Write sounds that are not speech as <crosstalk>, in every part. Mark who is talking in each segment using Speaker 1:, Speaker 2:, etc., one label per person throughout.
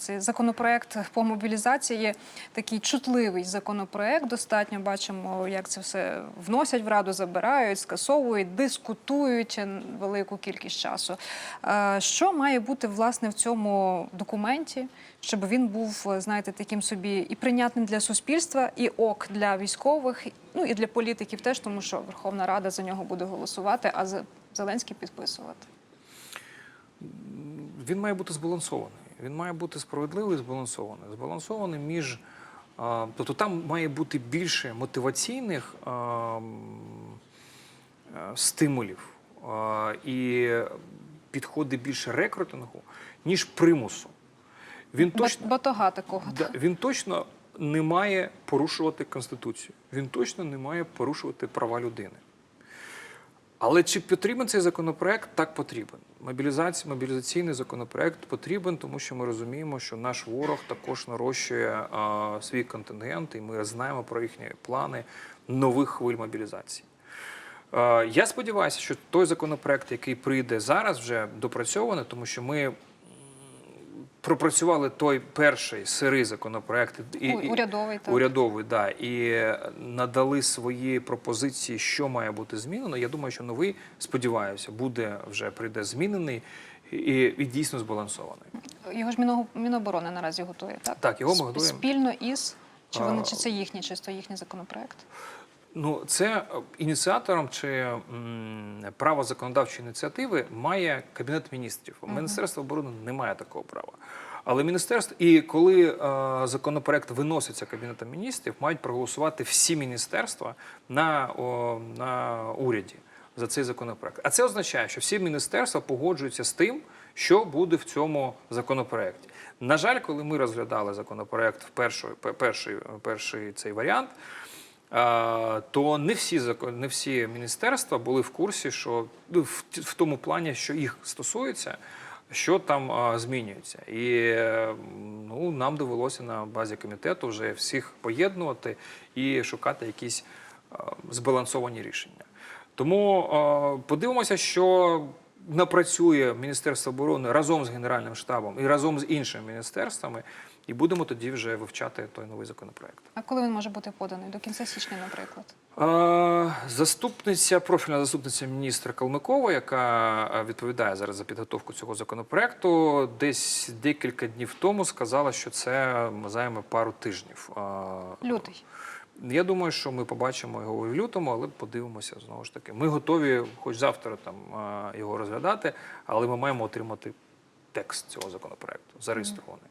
Speaker 1: Цей законопроект по мобілізації такий чутливий законопроект. Достатньо бачимо, як це все вносять в раду, забирають, скасовують, дискутують велику кількість часу. Е, Що має бути власне в цьому документі, щоб він був, знаєте, таким собі і прийнятним для суспільства, і ок для військових, ну і для політиків теж, тому що Верховна Рада за нього буде голосувати, а Зеленський підписувати.
Speaker 2: Він має бути збалансований. Він має бути справедливий і збалансований. Збалансований між. Тобто там має бути більше мотиваційних е, стимулів і підходи більше рекрутингу, ніж примусу. Він точно,
Speaker 1: Батога такого.
Speaker 2: да, він точно не має порушувати Конституцію. Він точно не має порушувати права людини. Але чи потрібен цей законопроект? Так потрібен. Мобілізація, мобілізаційний законопроект потрібен, тому що ми розуміємо, що наш ворог також нарощує а, свій контингент, і ми знаємо про їхні плани нових хвиль мобілізації. А, Я сподіваюся, що той законопроект, який прийде зараз, вже допрацьований, тому що ми пропрацювали той перший сирий законопроект і, і-
Speaker 1: урядовий, так.
Speaker 2: урядовий, да, і надали свої пропозиції, що має бути змінено. Я думаю, що новий, сподіваюся, буде вже прийде змінений і, і дійсно збалансований.
Speaker 1: Його ж Міноборони наразі готує, так?
Speaker 2: Так, його ми готуємо.
Speaker 1: Спільно із. Чи вони чи це їхній, чисто їхній законопроект?
Speaker 2: Ну, це е, ініціатором чи м, право законодавчої ініціативи має Кабінет міністрів. У Міністерства оборони немає такого права. Але міністерство, і коли е, законопроект виноситься Кабінетом міністрів, мають проголосувати всі міністерства на, о, на уряді за цей законопроект. А це означає, що всі міністерства погоджуються з тим, що буде в цьому законопроекті. На жаль, коли ми розглядали законопроект в перший, перший, перший цей варіант. Е, то не всі не всі міністерства були в курсі, що ну, в, в тому плані, що їх стосується, що там змінюється. І е, ну, нам довелося на базі комітету вже всіх поєднувати і шукати якісь збалансовані рішення. Тому подивимося, що напрацює Міністерство оборони разом з Генеральним штабом і разом з іншими міністерствами, і будемо тоді вже вивчати той новий законопроект.
Speaker 1: А коли він може бути поданий? До кінця січня, наприклад.
Speaker 2: Заступниця, профільна заступниця міністра Калмикова, яка відповідає зараз за підготовку цього законопроекту, десь декілька днів тому сказала, що це займе пару тижнів.
Speaker 1: Лютий.
Speaker 2: Я думаю, що ми побачимо його і в лютому, але подивимося знову ж таки. Ми готові, хоч завтра там його розглядати, але ми маємо отримати текст цього законопроекту зареєстрований.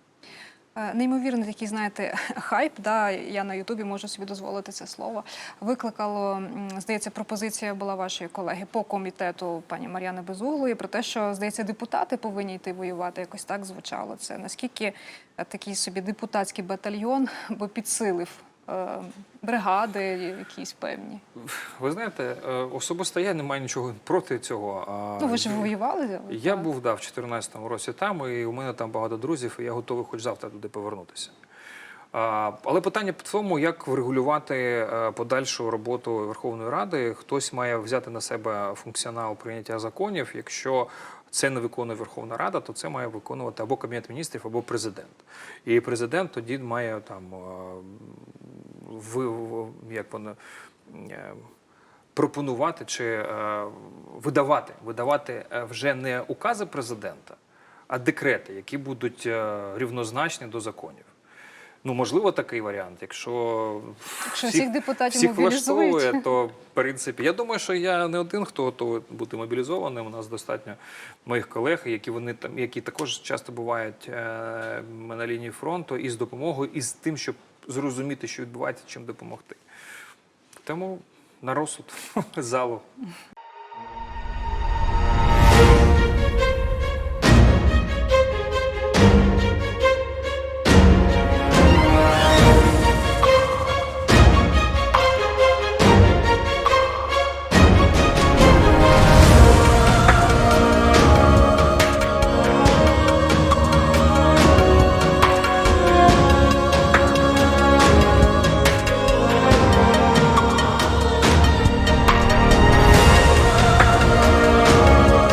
Speaker 1: Е, Неймовірний такий, знаєте, <laughs> хайп. Да, я на Ютубі можу собі дозволити це слово. Викликало, здається, пропозиція була вашої колеги по комітету пані Мар'яни Безуглої про те, що здається, депутати повинні йти воювати. Якось так звучало це. Наскільки е, такий собі депутатський батальйон би підсилив бригади якісь певні?
Speaker 2: Ви знаєте, е, особисто я не маю нічого проти цього.
Speaker 1: Ну ви ж воювали?
Speaker 2: Я
Speaker 1: так?
Speaker 2: був да, в 2014 році там, і у мене там багато друзів, і я готовий хоч завтра туди повернутися. Але питання в тому, як врегулювати е, подальшу роботу Верховної Ради. Хтось має взяти на себе функціонал прийняття законів. Якщо це не виконує Верховна Рада, то це має виконувати або Кабінет міністрів, або президент. І президент тоді має там е, в- як воно. е, пропонувати чи е, видавати, видавати вже не укази президента, а декрети, які будуть рівнозначні до законів. Ну, можливо, такий варіант. Якщо,
Speaker 1: Якщо всіх депутатів
Speaker 2: всіх влаштовує, то в принципі, я думаю, що я не один, хто готовий бути мобілізованим. У нас достатньо моїх колег, які вони там, які також часто бувають е, на лінії фронту і з допомогою, і з тим, щоб зрозуміти, що відбувається, чим допомогти. Тому на розсуд <laughs> залу.